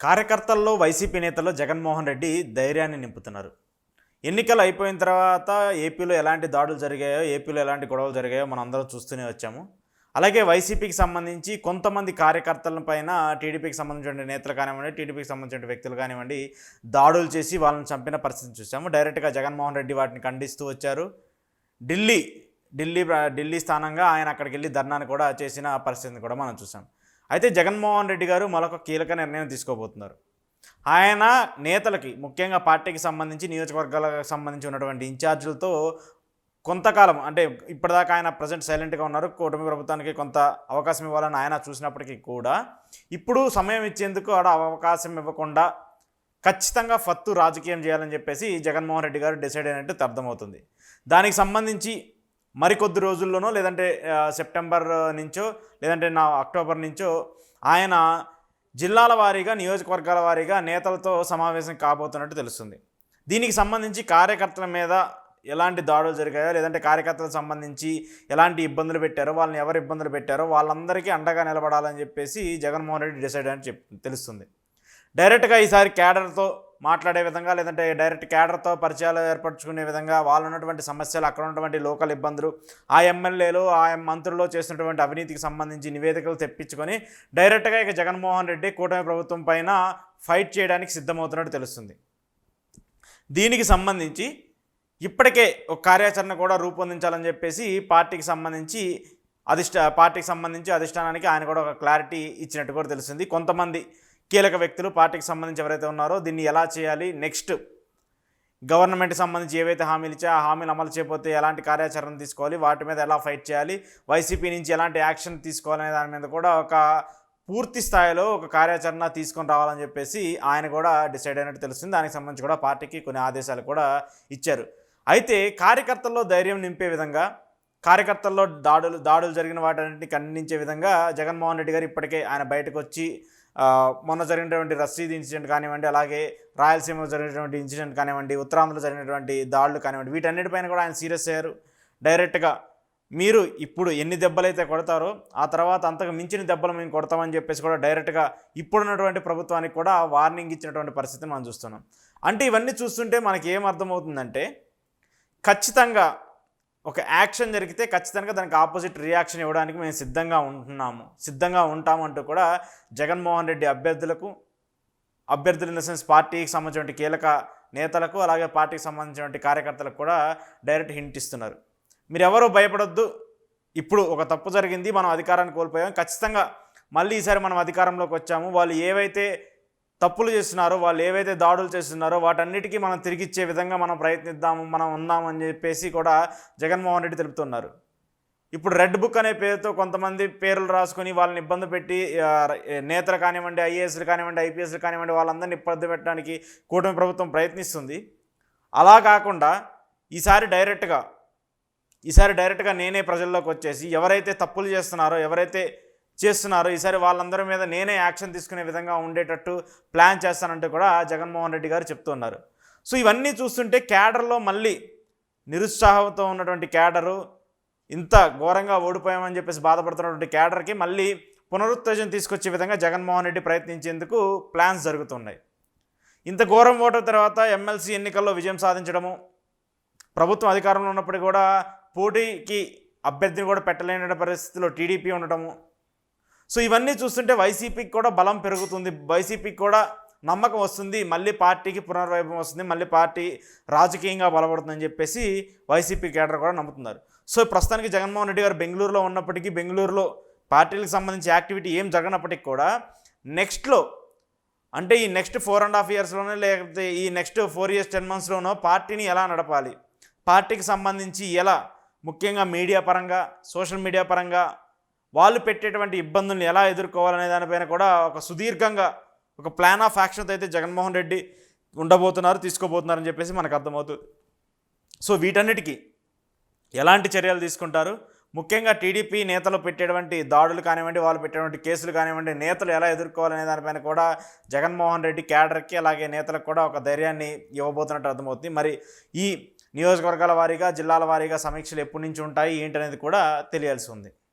కార్యకర్తల్లో వైసీపీ నేతలు జగన్మోహన్ రెడ్డి ధైర్యాన్ని నింపుతున్నారు. ఎన్నికలు అయిపోయిన తర్వాత ఏపీలో ఎలాంటి దాడులు జరిగాయో ఏపీలో ఎలాంటి గొడవలు జరిగాయో మనం అందరూ చూస్తూనే వచ్చాము. అలాగే వైసీపీకి సంబంధించి కొంతమంది కార్యకర్తల పైన టీడీపీకి సంబంధించిన నేతలు కానివ్వండి టీడీపీకి సంబంధించిన వ్యక్తులు కానివ్వండి దాడులు చేసి వాళ్ళని చంపిన పరిస్థితి చూసాము. డైరెక్ట్గా జగన్మోహన్ రెడ్డి వాటిని ఖండిస్తూ వచ్చారు. ఢిల్లీ ఢిల్లీ ఢిల్లీ స్థానంగా ఆయన అక్కడికి వెళ్ళి ధర్నాను కూడా చేసిన పరిస్థితిని కూడా మనం చూసాం. అయితే జగన్మోహన్ రెడ్డి గారు మరొక కీలక నిర్ణయం తీసుకోబోతున్నారు. ఆయన నేతలకి ముఖ్యంగా పార్టీకి సంబంధించి నియోజకవర్గాలకు సంబంధించి ఉన్నటువంటి ఇన్ఛార్జీలతో కొంతకాలం అంటే ఇప్పటిదాకా ఆయన ప్రజెంట్ సైలెంట్గా ఉన్నారు. కూటమి ప్రభుత్వానికి కొంత అవకాశం ఇవ్వాలని ఆయన చూసినప్పటికీ కూడా ఇప్పుడు సమయం ఇచ్చేందుకు ఆడ అవకాశం ఇవ్వకుండా ఖచ్చితంగా ఫత్తు రాజకీయం చేయాలని చెప్పేసి జగన్మోహన్ రెడ్డి గారు డిసైడ్ అయినట్టు అర్థమవుతుంది. దానికి సంబంధించి మరికొద్ది రోజుల్లోనో లేదంటే సెప్టెంబర్ నుంచో లేదంటే నా అక్టోబర్ నుంచో ఆయన జిల్లాల వారీగా నియోజకవర్గాల వారీగా నేతలతో సమావేశం కాబోతున్నట్టు తెలుస్తుంది. దీనికి సంబంధించి కార్యకర్తల మీద ఎలాంటి దాడులు జరిగాయో లేదంటే కార్యకర్తలకు సంబంధించి ఎలాంటి ఇబ్బందులు పెట్టారో వాళ్ళని ఎవరు ఇబ్బందులు పెట్టారో వాళ్ళందరికీ అండగా నిలబడాలని చెప్పేసి జగన్మోహన్ రెడ్డి డిసైడ్ అని చెప్ తెలుస్తుంది. డైరెక్ట్గా ఈసారి క్యాడర్తో మాట్లాడే విధంగా లేదంటే డైరెక్ట్ క్యాడర్తో పరిచయాలు ఏర్పరచుకునే విధంగా వాళ్ళు ఉన్నటువంటి సమస్యలు అక్కడ ఉన్నటువంటి లోకల్ ఇబ్బందులు ఆ ఎమ్మెల్యేలు ఆ మంత్రులు చేసినటువంటి అవినీతికి సంబంధించి నివేదికలు తెప్పించుకొని డైరెక్ట్గా ఇక జగన్మోహన్ రెడ్డి కూటమి ప్రభుత్వం పైన ఫైట్ చేయడానికి సిద్ధమవుతున్నట్టు తెలుస్తుంది. దీనికి సంబంధించి ఇప్పటికే ఒక కార్యాచరణ కూడా రూపొందించాలని చెప్పేసి పార్టీకి సంబంధించి అధిష్ట పార్టీకి సంబంధించి అధిష్టానానికి ఆయన కూడా ఒక క్లారిటీ ఇచ్చినట్టు కూడా తెలిసింది కొంతమంది కీలక వ్యక్తులు పార్టీకి సంబంధించి ఎవరైతే ఉన్నారో దీన్ని ఎలా చేయాలి నెక్స్ట్ గవర్నమెంట్కి సంబంధించి ఏవైతే హామీలు ఇచ్చా ఆ హామీలు అమలు చేయకపోతే ఎలాంటి కార్యాచరణ తీసుకోవాలి వాటి మీద ఎలా ఫైట్ చేయాలి వైసీపీ నుంచి ఎలాంటి యాక్షన్ తీసుకోవాలనే దాని మీద కూడా ఒక పూర్తి స్థాయిలో ఒక కార్యాచరణ తీసుకొని రావాలని చెప్పేసి ఆయన కూడా డిసైడ్ అయినట్టు తెలుస్తుంది. దానికి సంబంధించి కూడా పార్టీకి కొన్ని ఆదేశాలు కూడా ఇచ్చారు. అయితే కార్యకర్తల్లో ధైర్యం నింపే విధంగా కార్యకర్తల్లో దాడులు దాడులు జరిగిన వాటన్నింటినీ ఖండించే విధంగా జగన్మోహన్ రెడ్డి గారు ఇప్పటికే ఆయన బయటకు వచ్చి మొన్న జరిగినటువంటి రసీద్ ఇన్సిడెంట్ కానివ్వండి అలాగే రాయలసీమలో జరిగినటువంటి ఇన్సిడెంట్ కానివ్వండి ఉత్తరాంధ్రలో జరిగినటువంటి దాడులు కానివ్వండి వీటన్నిటిపైన కూడా ఆయన సీరియస్ అయ్యారు. డైరెక్ట్గా మీరు ఇప్పుడు ఎన్ని దెబ్బలైతే కొడతారో ఆ తర్వాత అంతకు మించిన దెబ్బలు మేము కొడతామని చెప్పేసి కూడా డైరెక్ట్గా ఇప్పుడున్నటువంటి ప్రభుత్వానికి కూడా వార్నింగ్ ఇచ్చినటువంటి పరిస్థితిని మనం చూస్తున్నాం. అంటే ఇవన్నీ చూస్తుంటే మనకి ఏం అర్థమవుతుందంటే ఖచ్చితంగా ఒక యాక్షన్ జరిగితే ఖచ్చితంగా దానికి ఆపోజిట్ రియాక్షన్ ఇవ్వడానికి మేము సిద్ధంగా ఉంటున్నాము. సిద్ధంగా ఉంటామంటూ కూడా జగన్మోహన్ రెడ్డి అభ్యర్థులకు అభ్యర్థులు ఇన్ ద సెన్స్ పార్టీకి సంబంధించిన కీలక నేతలకు అలాగే పార్టీకి సంబంధించిన కార్యకర్తలకు కూడా డైరెక్ట్ హింట్ ఇస్తున్నారు. మీరు ఎవరు భయపడొద్దు. ఇప్పుడు ఒక తప్పు జరిగింది మనం అధికారాన్ని కోల్పోయాం. ఖచ్చితంగా మళ్ళీ ఈసారి మనం అధికారంలోకి వచ్చాము. వాళ్ళు ఏవైతే తప్పులు చేస్తున్నారో వాళ్ళు ఏవైతే దాడులు చేస్తున్నారో వాటన్నిటికీ మనం తిరిగిచ్చే విధంగా మనం ప్రయత్నిద్దాము మనం ఉందామని చెప్పేసి కూడా జగన్మోహన్ రెడ్డి తెలుపుతున్నారు. ఇప్పుడు రెడ్ బుక్ అనే పేరుతో కొంతమంది పేర్లు రాసుకొని వాళ్ళని ఇబ్బంది పెట్టి నేతలు కానివ్వండి ఐఏఎస్లు కానివ్వండి ఐపీఎస్లు కానివ్వండి వాళ్ళందరినీ ఇబ్బంది పెట్టడానికి కూటమి ప్రభుత్వం ప్రయత్నిస్తుంది. అలా కాకుండా ఈసారి డైరెక్ట్గా ఈసారి డైరెక్ట్గా నేనే ప్రజల్లోకి వచ్చేసి ఎవరైతే తప్పులు చేస్తున్నారో ఎవరైతే చేస్తున్నారు. ఈసారి వాళ్ళందరి మీద నేనే యాక్షన్ తీసుకునే విధంగా ఉండేటట్టు ప్లాన్ చేస్తానంటూ కూడా జగన్మోహన్ రెడ్డి గారు చెప్తున్నారు సో ఇవన్నీ చూస్తుంటే క్యాడర్లో మళ్ళీ నిరుత్సాహంతో ఉన్నటువంటి క్యాడరు ఇంత ఘోరంగా ఓడిపోయామని చెప్పేసి బాధపడుతున్నటువంటి క్యాడర్కి మళ్ళీ పునరుత్తేజం తీసుకొచ్చే విధంగా జగన్మోహన్ రెడ్డి ప్రయత్నించేందుకు ప్లాన్స్ జరుగుతున్నాయి. ఇంత ఘోరం ఓటర్ తర్వాత ఎమ్మెల్సీ ఎన్నికల్లో విజయం సాధించడము ప్రభుత్వం అధికారంలో ఉన్నప్పుడు కూడా పోటీకి అభ్యర్థిని కూడా పెట్టలేని పరిస్థితిలో టీడీపీ ఉండటము సో ఇవన్నీ చూస్తుంటే వైసీపీకి కూడా బలం పెరుగుతుంది. వైసీపీకి కూడా నమ్మకం వస్తుంది. మళ్ళీ పార్టీకి పునర్వైభవం వస్తుంది. మళ్ళీ పార్టీ రాజకీయంగా బలపడుతుందని చెప్పేసి వైసీపీ కేడర్ కూడా నమ్ముతున్నారు. సో ప్రస్తుతానికి జగన్మోహన్ రెడ్డి గారు బెంగళూరులో ఉన్నప్పటికీ బెంగళూరులో పార్టీలకు సంబంధించి యాక్టివిటీ ఏం జరగనప్పటికీ కూడా నెక్స్ట్లో అంటే ఈ నెక్స్ట్ ఫోర్ అండ్ హాఫ్ ఇయర్స్లోనో లేకపోతే ఈ నెక్స్ట్ ఫోర్ ఇయర్స్ టెన్ మంత్స్లోనో పార్టీని ఎలా నడపాలి? పార్టీకి సంబంధించి ఎలా? ముఖ్యంగా మీడియా పరంగా సోషల్ మీడియా పరంగా వాళ్ళు పెట్టేటువంటి ఇబ్బందుల్ని ఎలా ఎదుర్కోవాలనే దానిపైన కూడా ఒక సుదీర్ఘంగా ఒక ప్లాన్ ఆఫ్ యాక్షన్తో అయితే జగన్మోహన్ రెడ్డి ఉండబోతున్నారు తీసుకోబోతున్నారని చెప్పేసి మనకు అర్థమవుతుంది. సో వీటన్నిటికీ ఎలాంటి చర్యలు తీసుకుంటారు? ముఖ్యంగా టీడీపీ నేతలు పెట్టేటువంటి దాడులు కానివ్వండి వాళ్ళు పెట్టేటువంటి కేసులు కానివ్వండి నేతలు ఎలా ఎదుర్కోవాలనే దానిపైన కూడా జగన్మోహన్ రెడ్డి క్యాడర్కి అలాగే నేతలకు కూడా ఒక ధైర్యాన్ని ఇవ్వబోతున్నట్టు అర్థమవుతుంది. మరి ఈ నియోజకవర్గాల వారీగా జిల్లాల వారీగా సమీక్షలు ఎప్పటి నుంచి ఉంటాయి ఏంటనేది కూడా తెలియాల్సి ఉంది.